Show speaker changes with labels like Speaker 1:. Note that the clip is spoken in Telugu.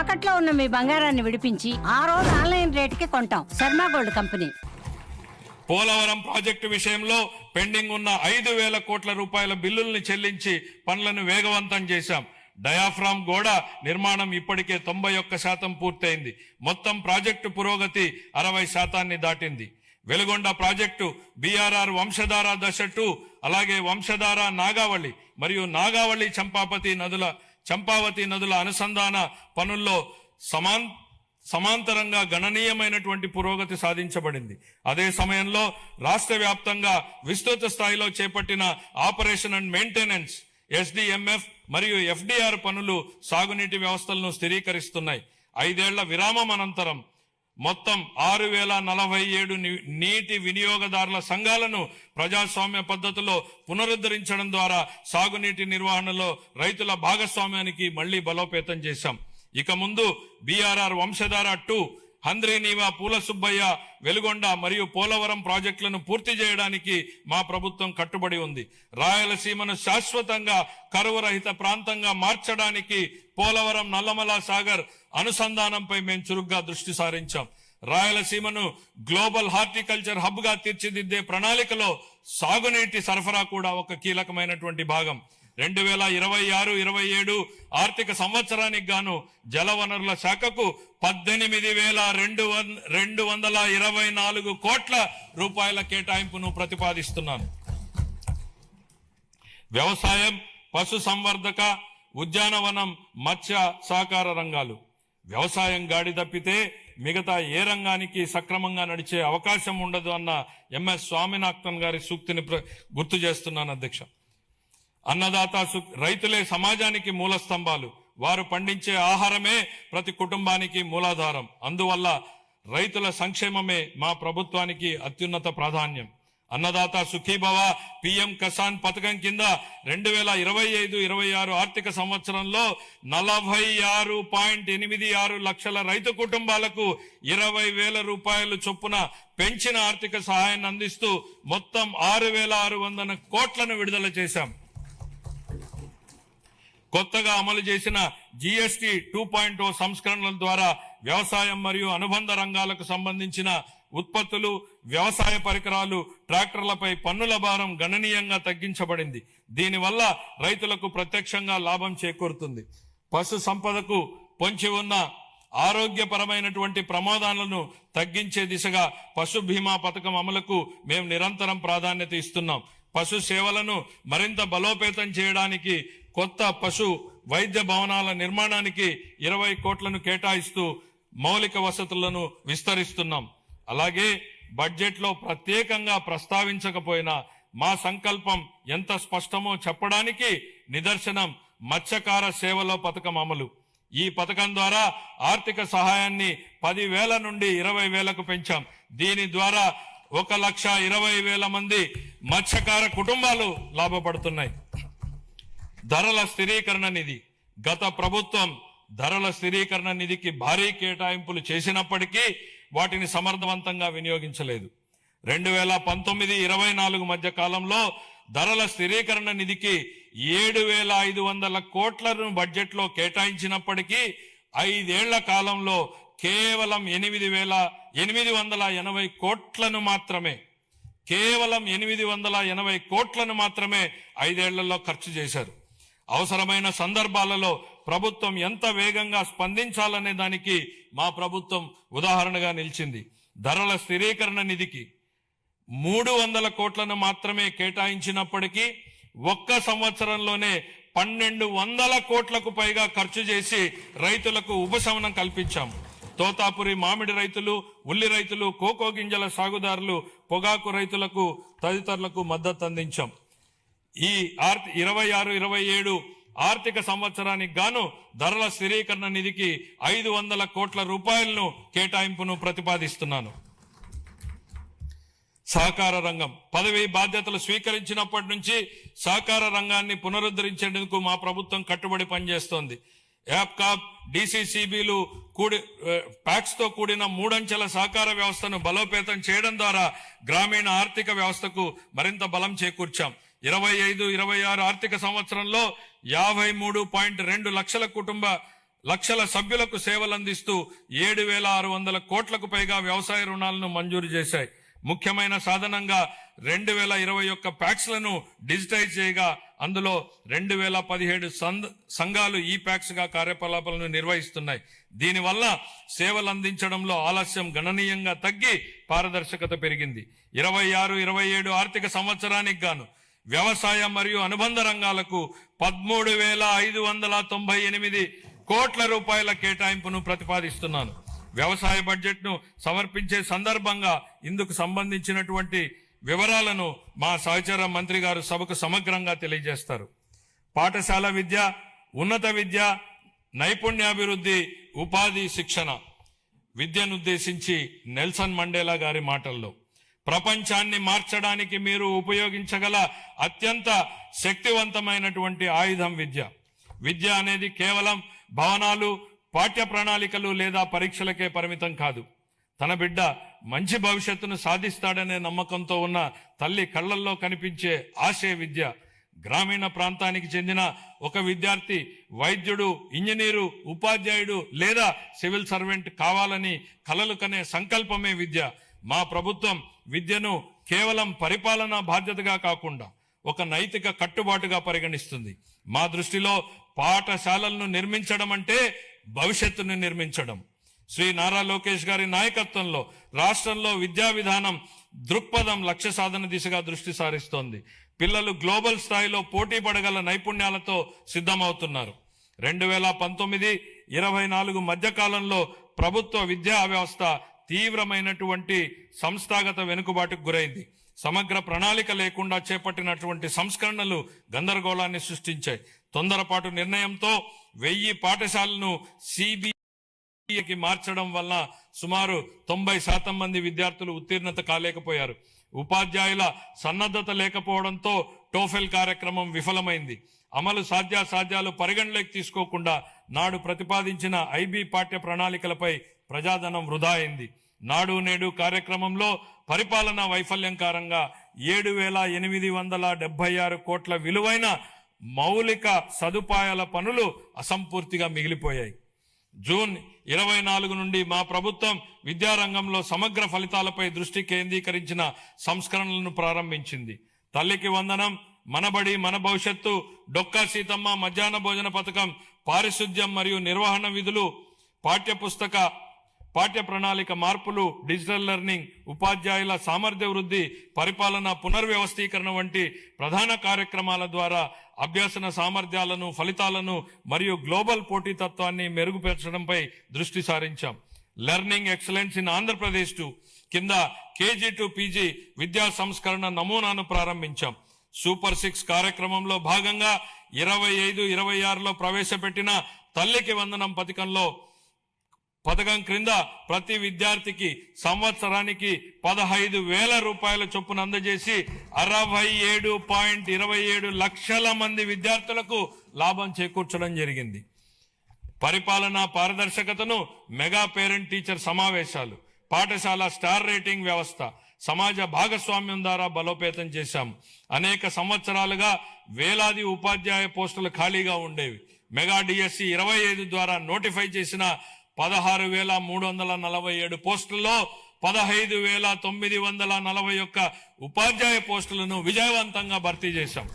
Speaker 1: తాకట్లో ఉన్న మీ బంగారాన్ని విడిపించి ఆ రోజు ఆన్లైన్ రేటుకి కొంటాం. Sharma gold company.
Speaker 2: Polavaram project విషయంలో పెండింగ్ ఉన్న ఐదు వేల కోట్ల రూపాయల బిల్లుల్ని చెల్లించి పనులను వేగవంతం చేశాం. డయాఫ్రామ్ గోడ నిర్మాణం ఇప్పటికే తొంభై ఒక్క శాతం పూర్తయింది. మొత్తం ప్రాజెక్టు పురోగతి అరవై శాతాన్ని దాటింది. వెలుగొండ ప్రాజెక్టు బీఆర్ఆర్ వంశధార దశ టూ అలాగే వంశధార నాగావళి మరియు నాగావళి చంపాపతి నదుల చంపావతి నదుల అనుసంధాన పనుల్లో సమాన్ సమాంతరంగా గణనీయమైనటువంటి పురోగతి సాధించబడింది. అదే సమయంలో రాష్ట్ర వ్యాప్తంగా విస్తృత స్థాయిలో చేపట్టిన ఆపరేషన్ అండ్ మెయింటెనెన్స్ ఎస్డిఎంఎఫ్ మరియు ఎఫ్డిఆర్ పనులు సాగునీటి వ్యవస్థలను స్థిరీకరిస్తున్నాయి. ఐదేళ్ళ విరామం అనంతరం మొత్తం ఆరు వేల నలభై ఏడు నీటి వినియోగదారుల సంఘాలను ప్రజాస్వామ్య పద్ధతిలో పునరుద్ధరించడం ద్వారా సాగునీటి నిర్వహణలో రైతుల భాగస్వామ్యానికి మళ్ళీ బలోపేతం చేశాం. ఇక ముందు బీఆర్ఆర్ వంశధార టూ హంద్రీనీవా పూల సుబ్బయ్య వెలుగొండ మరియు పోలవరం ప్రాజెక్టులను పూర్తి చేయడానికి మా ప్రభుత్వం కట్టుబడి ఉంది. రాయలసీమను శాశ్వతంగా కరువురహిత ప్రాంతంగా మార్చడానికి పోలవరం నల్లమల సాగర్ అనుసంధానంపై మేము చురుగ్గా దృష్టి సారించాం. రాయలసీమను గ్లోబల్ హార్టికల్చర్ హబ్గా తీర్చిదిద్దే ప్రణాళికలో సాగునీటి సరఫరా కూడా ఒక కీలకమైనటువంటి భాగం. రెండు వేల ఇరవై ఆరు ఇరవై ఏడు ఆర్థిక సంవత్సరానికి గాను జలవనరుల శాఖకు పద్దెనిమిది వేల రెండు వన్ రెండు వందల ఇరవై నాలుగు కోట్ల రూపాయల కేటాయింపును ప్రతిపాదిస్తున్నాను. వ్యవసాయం పశు సంవర్ధక ఉద్యానవనం మత్స్య సహకార రంగాలు. వ్యవసాయం గాడి తప్పితే మిగతా ఏ రంగానికి సక్రమంగా నడిచే అవకాశం ఉండదు అన్న ఎంఎస్ స్వామినాథన్ గారి సూక్తిని ప్ర- గుర్తు చేస్తున్నాను అధ్యక్ష. అన్నదాత రైతులే సమాజానికి మూల స్తంభాలు. వారు పండించే ఆహారమే ప్రతి కుటుంబానికి మూలాధారం. అందువల్ల రైతుల సంక్షేమమే మా ప్రభుత్వానికి అత్యున్నత ప్రాధాన్యం. అన్నదాత సుఖీభవ పిఎం కిసాన్ పథకం కింద రెండు వేల ఇరవై ఐదు ఇరవై ఆరు ఆర్థిక సంవత్సరంలో నలభై ఆరు పాయింట్ ఎనిమిది ఆరు లక్షల రైతు కుటుంబాలకు ఇరవై వేల రూపాయలు చొప్పున పెంచిన ఆర్థిక సహాయాన్ని అందిస్తూ మొత్తం ఆరు వేల ఆరు వందల కోట్లను విడుదల చేశాం. కొత్తగా అమలు చేసిన జిఎస్టి టూ పాయింట్ సంస్కరణల ద్వారా వ్యవసాయం మరియు అనుబంధ రంగాలకు సంబంధించిన ఉత్పత్తులు వ్యవసాయ పరికరాలు ట్రాక్టర్లపై పన్నుల భారం గణనీయంగా తగ్గించబడింది. దీనివల్ల రైతులకు ప్రత్యక్షంగా లాభం చేకూరుతుంది. పశు సంపదకు పొంచి ఉన్న ఆరోగ్యపరమైనటువంటి ప్రమాదాలను తగ్గించే దిశగా పశు బీమా పథకం అమలుకు మేము నిరంతరం ప్రాధాన్యత ఇస్తున్నాం. పశు సేవలను మరింత బలోపేతం చేయడానికి కొత్త పశు వైద్య భవనాల నిర్మాణానికి ఇరవై కోట్లను కేటాయిస్తూ మౌలిక వసతులను విస్తరిస్తున్నాం. అలాగే బడ్జెట్లో ప్రత్యేకంగా ప్రస్తావించకపోయినా మా సంకల్పం ఎంత స్పష్టమో చెప్పడానికి నిదర్శనం మత్స్యకార సేవలో పథకం అమలు. ఈ పథకం ద్వారా ఆర్థిక సహాయాన్ని పదివేల నుండి ఇరవై వేలకు పెంచాం. దీని ద్వారా ఒక లక్ష ఇరవై వేల మంది మత్స్యకార కుటుంబాలు లాభపడుతున్నాయి. ధరల స్థిరీకరణ నిధి. గత ప్రభుత్వం ధరల స్థిరీకరణ నిధికి భారీ కేటాయింపులు చేసినప్పటికీ వాటిని సమర్థవంతంగా వినియోగించలేదు. రెండు వేల పంతొమ్మిది ఇరవై నాలుగు మధ్య కాలంలో ధరల స్థిరీకరణ నిధికి ఏడు వేల ఐదు వందల కోట్లను బడ్జెట్లో కేటాయించినప్పటికీ ఐదేళ్ళ కాలంలో కేవలం ఎనిమిది వేల ఎనిమిది వందల ఎనభై కోట్లను మాత్రమే కేవలం ఎనిమిది వందల ఎనభై కోట్లను మాత్రమే ఐదేళ్ళలో ఖర్చు చేశారు. అవసరమైన సందర్భాలలో ప్రభుత్వం ఎంత వేగంగా స్పందించాలనే దానికి మా ప్రభుత్వం ఉదాహరణగా నిలిచింది. ధరల స్థిరీకరణ నిధికి మూడు వందల కోట్లను మాత్రమే కేటాయించినప్పటికీ ఒక్క సంవత్సరంలోనే పన్నెండు వందల కోట్లకు పైగా ఖర్చు చేసి రైతులకు ఉపశమనం కల్పించాం. తోతాపురి మామిడి రైతులు ఉల్లి రైతులు కోకో గింజల సాగుదారులు పొగాకు రైతులకు తదితరులకు మద్దతు అందించాం. ఈ ఆర్థి ఇరవై ఆరు ఇరవై ఏడు ఆర్థిక సంవత్సరానికి గాను ధరల స్థిరీకరణ నిధికి ఐదు వందల కోట్ల రూపాయలను కేటాయింపును ప్రతిపాదిస్తున్నాను. సహకార రంగం. పదవి బాధ్యతలు స్వీకరించినప్పటి నుంచి సహకార రంగాన్ని పునరుద్ధరించేందుకు మా ప్రభుత్వం కట్టుబడి పనిచేస్తోంది. యాప్కాప్ డిసిసిబిలు కూడి ప్యాక్స్తో కూడిన మూడంచెల సహకార వ్యవస్థను బలోపేతం చేయడం ద్వారా గ్రామీణ ఆర్థిక వ్యవస్థకు మరింత బలం చేకూర్చాం. ఇరవై ఐదు ఇరవై ఆరు ఆర్థిక సంవత్సరంలో యాభై మూడు పాయింట్ రెండు లక్షల కుటుంబ లక్షల సభ్యులకు సేవలందిస్తూ ఏడు వేల ఆరు వందల కోట్లకు పైగా వ్యవసాయ రుణాలను మంజూరు చేశాయి. ముఖ్యమైన సాధనంగా రెండు వేల ఇరవై ఒక్క ప్యాక్స్లను డిజిటైజ్ చేయగా అందులో రెండు వేల పదిహేడు సంఘాలు ఈ ప్యాక్స్గా కార్యకలాపాలను నిర్వహిస్తున్నాయి. దీనివల్ల సేవలు అందించడంలో ఆలస్యం గణనీయంగా తగ్గి పారదర్శకత పెరిగింది. ఇరవై ఆరు ఇరవై ఏడు ఆర్థిక సంవత్సరానికి గాను వ్యవసాయ మరియు అనుబంధ రంగాలకు పదమూడు వేల ఐదు వందల తొంభై ఎనిమిది కోట్ల రూపాయల కేటాయింపును ప్రతిపాదిస్తున్నాను. వ్యవసాయ బడ్జెట్ను సమర్పించే సందర్భంగా ఇందుకు సంబంధించినటువంటి వివరాలను మా సహచర మంత్రి గారు సభకు సమగ్రంగా తెలియజేస్తారు. పాఠశాల విద్య ఉన్నత విద్య నైపుణ్యాభివృద్ధి ఉపాధి శిక్షణ విద్యనుద్దేశించి నెల్సన్ మండేలా గారి మాటల్లో ప్రపంచాన్ని మార్చడానికి మీరు ఉపయోగించగల అత్యంత శక్తివంతమైనటువంటి ఆయుధం విద్య. విద్య అనేది కేవలం భవనాలు పాఠ్య ప్రణాళికలు లేదా పరీక్షలకే పరిమితం కాదు. తన బిడ్డ మంచి భవిష్యత్తును సాధిస్తాడనే నమ్మకంతో ఉన్న తల్లి కళ్ళల్లో కనిపించే ఆశయ విద్య. గ్రామీణ ప్రాంతానికి చెందిన ఒక విద్యార్థి వైద్యుడు ఇంజనీరు ఉపాధ్యాయుడు లేదా సివిల్ సర్వెంట్ కావాలని కలలు కనే సంకల్పమే విద్య. మా ప్రభుత్వం విద్యను కేవలం పరిపాలనా బాధ్యతగా కాకుండా ఒక నైతిక కట్టుబాటుగా పరిగణిస్తుంది. మా దృష్టిలో పాఠశాలలను నిర్మించడం అంటే భవిష్యత్తును నిర్మించడం. శ్రీ నారా లోకేష్ గారి నాయకత్వంలో రాష్ట్రంలో విద్యా విధానం దృక్పథం లక్ష్య సాధన దిశగా దృష్టి సారిస్తోంది. పిల్లలు గ్లోబల్ స్థాయిలో పోటీ పడగల నైపుణ్యాలతో సిద్ధమవుతున్నారు. రెండు వేల పంతొమ్మిది ఇరవై నాలుగు మధ్యకాలంలో ప్రభుత్వ విద్యా వ్యవస్థ తీవ్రమైనటువంటి సంస్థాగత వెనుకబాటుకు గురైంది. సమగ్ర ప్రణాళిక లేకుండా చేపట్టినటువంటి సంస్కరణలు గందరగోళాన్ని సృష్టించాయి. తొందరపాటు నిర్ణయంతో వెయ్యి పాఠశాలను సిబిఐకి మార్చడం వల్ల సుమారు తొంభై శాతం మంది విద్యార్థులు ఉత్తీర్ణత కాలేకపోయారు. ఉపాధ్యాయుల సన్నద్ధత లేకపోవడంతో టోఫెల్ కార్యక్రమం విఫలమైంది. అమలు సాధ్యాసాధ్యాలు పరిగణలోకి తీసుకోకుండా నాడు ప్రతిపాదించిన ఐబీ పాఠ్య ప్రణాళికలపై ప్రజాధనం వృధా అయింది. నాడు నేడు కార్యక్రమంలో పరిపాలనా వైఫల్యం కారంగా ఏడు వేల ఎనిమిది వందల డెబ్బై ఆరు కోట్ల విలువైన మౌలిక సదుపాయాల పనులు అసంపూర్తిగా మిగిలిపోయాయి. జూన్ ఇరవై నాలుగు నుండి మా ప్రభుత్వం విద్యారంగంలో సమగ్ర ఫలితాలపై దృష్టి కేంద్రీకరించిన సంస్కరణలను ప్రారంభించింది. తల్లికి వందనం మనబడి మన భవిష్యత్తు డొక్కా సీతమ్మ మధ్యాహ్న భోజన పథకం పారిశుద్ధ్యం మరియు నిర్వహణ విధులు పాఠ్యపుస్తక పాఠ్య ప్రణాళిక మార్పులు డిజిటల్ లెర్నింగ్ ఉపాధ్యాయుల సామర్థ్య వృద్ధి పరిపాలన పునర్వ్యవస్థీకరణ వంటి ప్రధాన కార్యక్రమాల ద్వారా అభ్యసన సామర్థ్యాలను ఫలితాలను మరియు గ్లోబల్ పోటీతత్వాన్ని మెరుగుపరచడంపై దృష్టి సారించాం. Learning excellence in Andhra Pradesh two కింద కేజీ టు పీజీ విద్యా సంస్కరణ నమూనాను ప్రారంభించాం. సూపర్ సిక్స్ కార్యక్రమంలో భాగంగా ఇరవై ఐదు ఇరవై ఆరులో ప్రవేశపెట్టిన తల్లికి వందనం పథకంలో పథకం క్రింద ప్రతి విద్యార్థికి సంవత్సరానికి పదహైదు వేల రూపాయల చొప్పున అందజేసి అరవై ఏడు పాయింట్ ఇరవై ఏడు లక్షల మంది విద్యార్థులకు లాభం చేకూర్చడం జరిగింది. పరిపాలన పారదర్శకతను మెగా పేరెంట్ టీచర్ సమావేశాలు పాఠశాల స్టార్ రేటింగ్ వ్యవస్థ సమాజ భాగస్వామ్యం ద్వారా బలోపేతం చేశాం. అనేక సంవత్సరాలుగా వేలాది ఉపాధ్యాయ పోస్టులు ఖాళీగా ఉండేవి. మెగా డిఎస్సి ఇరవై ఐదు ద్వారా నోటిఫై చేసిన పదహారు వేల మూడు వందల నలభై ఏడు పోస్టుల్లో పదహైదు వేల తొమ్మిది వందల నలభై ఒక్క ఉపాధ్యాయ పోస్టులను విజయవంతంగా భర్తీ చేశాం.